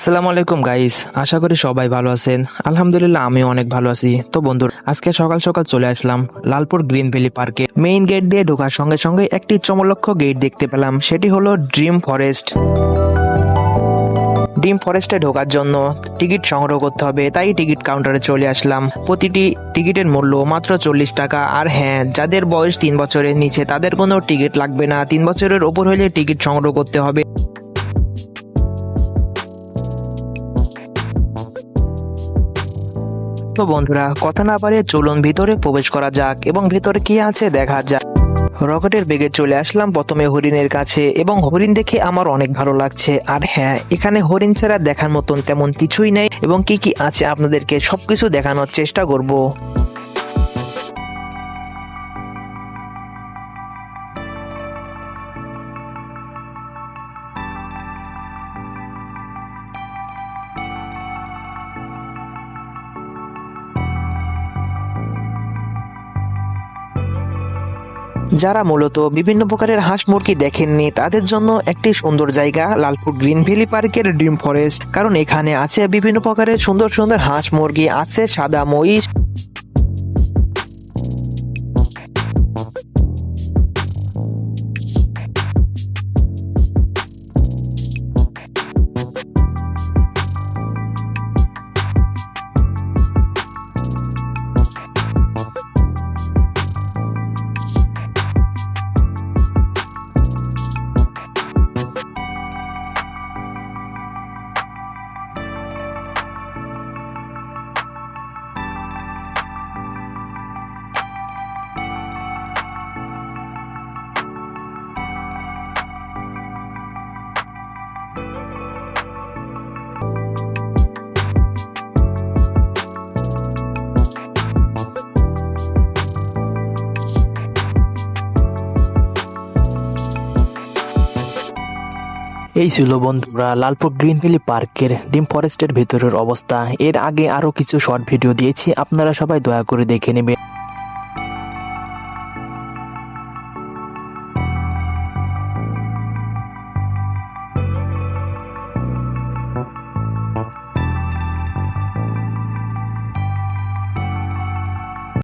আসসালামু আলাইকুম গাইস আশা করি সবাই ভালো আছেন। আলহামদুলিল্লাহ, আমিও অনেক ভালো আছি। তো বন্ধুরা আজকে সকাল সকাল চলে আসলাম লালপুর গ্রিন ভ্যালি পার্কে। মেইন গেট দিয়ে ঢোকার সঙ্গে সঙ্গে একটি চমলক্ষ গেট দেখতে পেলাম। সেটি হলো ড্রিম ফরেস্ট। ড্রিম ফরেস্টে ঢোকার জন্য টিকিট সংগ্রহ করতে হবে, তাই টিকিট কাউন্টারে চলে আসলাম। প্রতিটি টিকিটের মূল্য মাত্র চল্লিশ টাকা। আর হ্যাঁ যাদের বয়স তিন বছরের নিচে, তাদের কোনো টিকিট লাগবে না। তিন বছরের ওপর হলে টিকিট সংগ্রহ করতে হবে। তো বন্ধুরা, কথা না পারে চলুন ভিতরে প্রবেশ করা যাক এবং ভিতরে কি আছে দেখা যাক। রকেটের বেগে চলে আসলাম প্রথমে হরিণের কাছে এবং হরিণ দেখে আমার অনেক ভালো লাগছে। আর হ্যাঁ এখানে হরিণ ছাড়া দেখার মতন তেমন কিছুই নেই এবং কি কি আছে আপনাদেরকে সবকিছু দেখানোর চেষ্টা করব। যারা মূলত বিভিন্ন প্রকারের হাঁস মুরগি দেখেননি, তাদের জন্য একটি সুন্দর জায়গা, লালপুর গ্রিন ভ্যালি পার্কের ড্রিম ফরেস্ট। কারণ এখানে আছে বিভিন্ন প্রকারের সুন্দর সুন্দর হাঁস মুরগি, আছে সাদা মহিষ এই ছিল বন্ধুরা লালপুর গ্রিন ভ্যালি পার্কের ডিম ফরেস্টের ভেতরের অবস্থা। এর আগে আরও কিছু শর্ট ভিডিও দিয়েছি, আপনারা সবাই দয়া করে দেখে নেবেন।